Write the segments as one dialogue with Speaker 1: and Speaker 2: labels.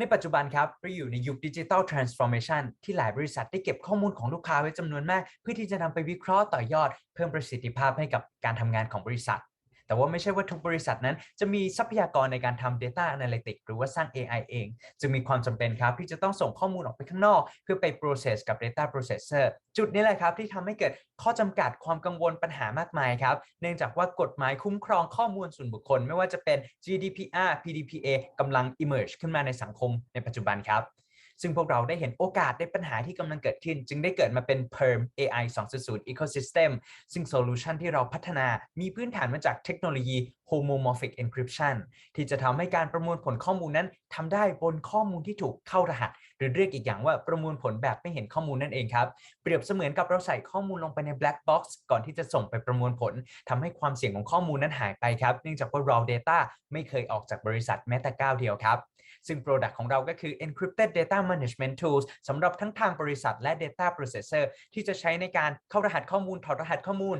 Speaker 1: ในปัจจุบันครับเราอยู่ในยุคดิจิทัลทรานส์ฟอร์เมชันที่หลายบริษัทได้เก็บข้อมูลของลูกค้าไว้จำนวนมาก เพื่อที่จะนำไปวิเคราะห์ต่อยอด เพิ่มประสิทธิภาพให้กับการทำงานของบริษัท แต่ว่าไม่ใช่ว่าทุกบริษัทนั้น จะมีทรัพยากรในการทำ Data Analytics หรือว่าสร้าง AI เอง จึงมีความจำเป็นครับที่จะต้องส่งข้อมูลออกไปข้างนอก เพื่อไป process กับ Data Processor จุดนี้แหละครับที่ทำให้เกิดข้อจำกัดความกังวลปัญหามากมายครับ เนื่องจากว่ากฎหมายคุ้มครองข้อมูลส่วนบุคคล ไม่ว่าจะเป็น GDPR PDPA กำลัง emerge ขึ้นมาในสังคมในปัจจุบันครับ ซึ่งพวกเราได้เห็นโอกาสในปัญหาที่กำลังเกิดขึ้น จึงได้เกิดมาเป็น Perm AI 2.0 Ecosystem ซึ่งโซลูชันที่เราพัฒนามีพื้นฐานมาจากเทคโนโลยี Homomorphic Encryption ที่จะทำให้การประมวลผลข้อมูลนั้นทำได้บนข้อมูลที่ถูกเข้ารหัส หรือเรียกอีกอย่างว่าประมวลผลแบบไม่เห็นข้อมูลนั่นเองครับ เปรียบเสมือนกับเราใส่ข้อมูลลงไปใน black box ก่อนที่จะส่งไปประมวลผลทำให้ความเสี่ยงของข้อมูลนั้นหายไปครับ เนื่องจากว่า raw data ไม่เคยออกจากบริษัทแม้แต่ก้าวเดียวครับ ซึ่ง Product ของเราก็คือ Encrypted Data Management Tools สำหรับทั้งทางบริษัทและ Data Processor ที่จะใช้ในการเข้ารหัสข้อมูลถอดรหัสข้อมูล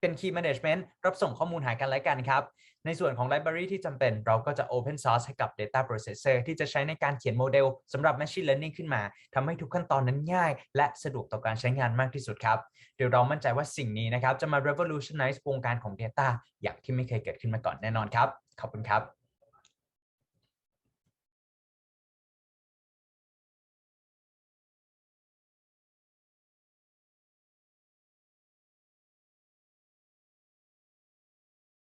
Speaker 1: เป็น Key Management รับส่งข้อมูลหากันและกันครับ ในส่วนของ Library ที่จำเป็นเราก็จะ Open Source ให้กับ Data Processor ที่จะใช้ในการเขียนโมเดลสำหรับ Machine Learning ขึ้นมาทำให้ทุกขั้นตอนนั้นง่าย และสะดวกต่อการใช้งานมากที่สุดครับ เดี๋ยวเรามั่นใจว่าสิ่งนี้นะครับ จะมา revolutionize วงการของ Data อย่างที่ไม่เคยเกิดขึ้นมาก่อนแน่นอนครับ ขอบคุณครับ